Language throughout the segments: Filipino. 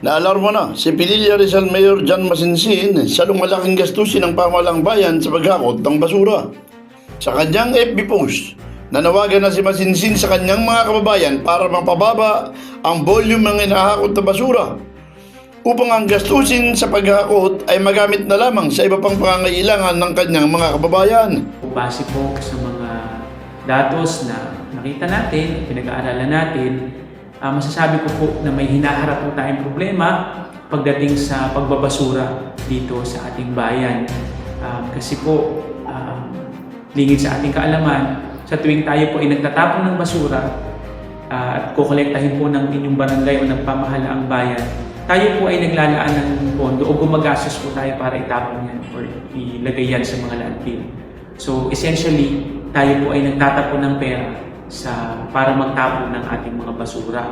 Naalarma na si Pililla Rizal Mayor John Masinsin sa lumalaking gastusin ng pamalang bayan sa paghakot ng basura. Sa kanyang FB post, nanawagan na si Masinsin sa kanyang mga kababayan para mapababa ang volume ng inahakot na basura upang ang gastusin sa paghakot ay magamit na lamang sa iba pang pangangailangan ng kanyang mga kababayan. Base po sa mga datos na nakita natin, pinag-aaralan natin, ah, masasabi ko po na may hinaharap po tayong problema pagdating sa pagbabasura dito sa ating bayan. Ah, kasi po, ah, lingid sa ating kaalaman, sa tuwing tayo po ay nagtatapon ng basura ah, at kukolektahin po ng inyong barangay o ng pamahalaang bayan, tayo po ay naglalaan ng pondo o gumagastos po tayo para itapon yan or ilagay yan sa mga landfill. So essentially, tayo po ay nagtatapon ng pera sa para magtapon ng ating mga basura.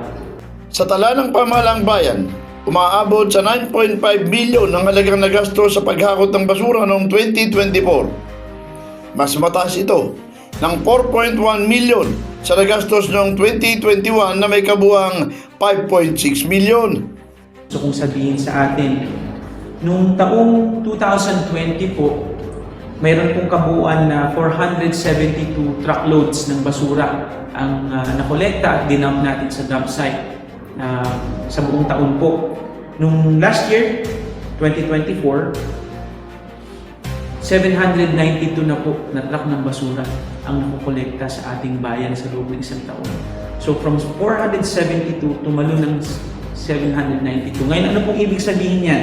Sa tala ng pamahalang bayan, umaabot sa 9.5 bilyon ang halagang nagasto sa paghakot ng basura noong 2024. Mas mataas ito ng 4.1 milyon sa nagastos noong 2021 na may kabuang 5.6 milyon. So kung sabihin sa atin, nung taong 2020 po, mayroon pong kabuuan na 472 truckloads ng basura ang ah, nakolekta at dinump natin sa dump site na sa buong taon po. Nung last year, 2024, 792 na po na truck ng basura ang nakukolekta sa ating bayan sa loob ng isang taon. So from 472 tumalo ng 792. Ngayon, ano pong ibig sabihin yan?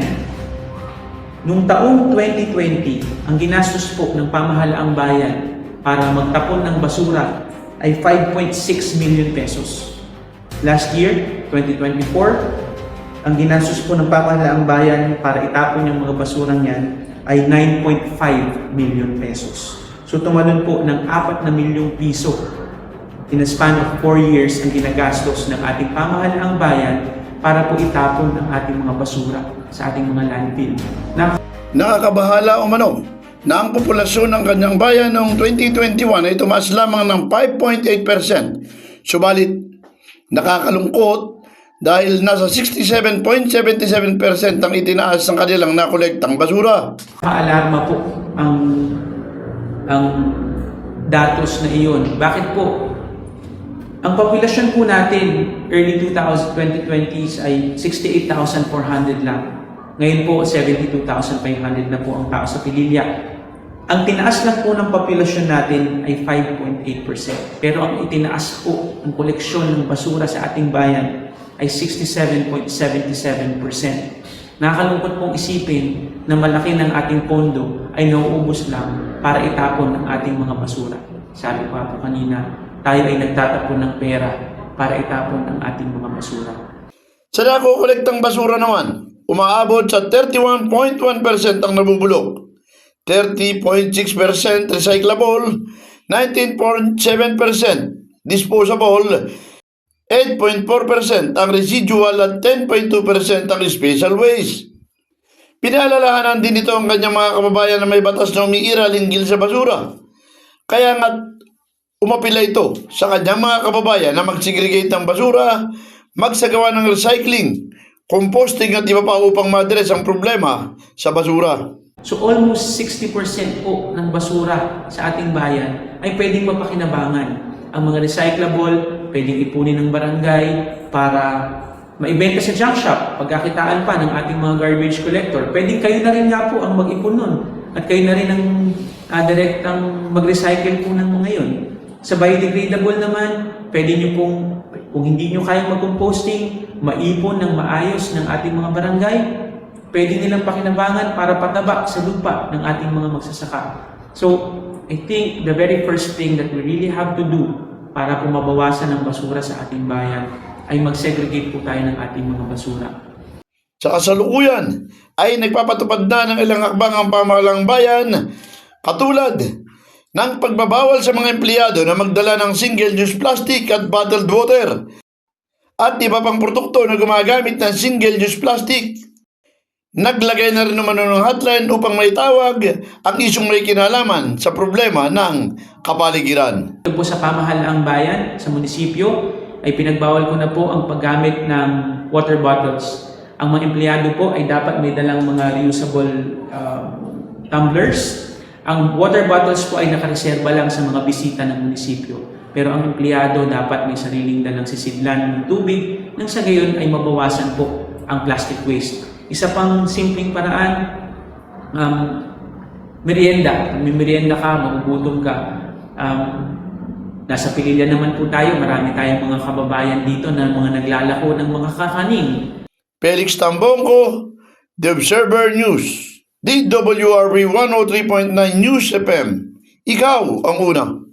Nung taong 2020, ang ginastos po ng pamahalaang bayan para magtapon ng basura ay 5.6 million pesos. Last year, 2024, ang ginastos po ng pamahalaang bayan para itapon yung mga basurang yan ay 9.5 million pesos. So tumalon po ng 4 na milyong piso in a span of 4 years ang ginagastos ng ating pamahalaang bayan para po itapon ang ating mga basura sa ating mga landfill. Na Nakakabahala umano na ang populasyon ng kanyang bayan noong 2021 ay tumaas lamang ng 5.8%. Subalit, nakakalungkot dahil nasa 67.77% ang itinaas ng kanilang nakolektang basura. Paalarma po ang ang datos na iyon. Bakit po? Ang populasyon po natin early 2000, 2020s ay 68,400 lang. Ngayon po 72,500 na po ang tao sa Pililya. Ang tinaas lang po ng populasyon natin ay 5.8%. Pero ang itinaas po ang koleksyon ng basura sa ating bayan ay 67.77%. Nakakalungkot pong isipin na malaki ng ating pondo ay nauubos lang para itapon ang ating mga basura. Sabi ko po kanina, tayo ay nagtatapon ng pera para itapon ang ating mga basura. Sa nakokolektang basura naman, umaabot sa 31.1% ang nabubulok, 30.6% recyclable, 19.7% disposable, 8.4% ang residual at 10.2% ang special waste. Pinaalalahanan din ito ang kanyang mga kababayan na may batas na umiiral hinggil sa basura. Kaya nga umapila ito sa kanyang mga kababayan na mag-segregate ng basura, magsagawa ng recycling, composting at iba pa upang madres ang problema sa basura. So almost 60% po ng basura sa ating bayan ay pwedeng mapakinabangan. Ang mga recyclable, pwedeng ipunin ng barangay para maibenta sa junk shop, pagkakitaan pa ng ating mga garbage collector. Pwedeng kayo na rin nga po ang mag-ipon nun. At kayo na rin ang uh, direktang mag-recycle po ng mga yun. Sa biodegradable naman, pwede nyo pong, kung hindi nyo kayang mag-composting, maipon ng maayos ng ating mga barangay, pwede nilang pakinabangan para pataba sa lupa ng ating mga magsasaka. So, I think the very first thing that we really have to do para po mabawasan ang basura sa ating bayan ay mag-segregate po tayo ng ating mga basura. Sa kasalukuyan ay nagpapatupad na ng ilang akbang ang pamahalang bayan katulad ng pagbabawal sa mga empleyado na magdala ng single-use plastic at bottled water at iba pang produkto na gumagamit ng single-use plastic. Naglagay na rin naman ng hotline upang maitawag ang isyong may kinalaman sa problema ng kapaligiran. Ito po sa pamahalaang bayan, sa munisipyo, ay pinagbawal ko na po ang paggamit ng water bottles. Ang mga empleyado po ay dapat may dalang mga reusable uh, tumblers. Ang water bottles po ay nakareserba lang sa mga bisita ng munisipyo. Pero ang empleyado dapat may sariling dalang sisidlan ng tubig nang sa gayon ay mabawasan po ang plastic waste. Isa pang simpleng paraan, um, merienda. May merienda ka, magugutom ka, um, nasa pililya naman po tayo, marami tayong mga kababayan dito na mga naglalako ng mga kakaning. Felix Tambongko, The Observer News, DWRB 103.9 News FM. Ikaw ang una.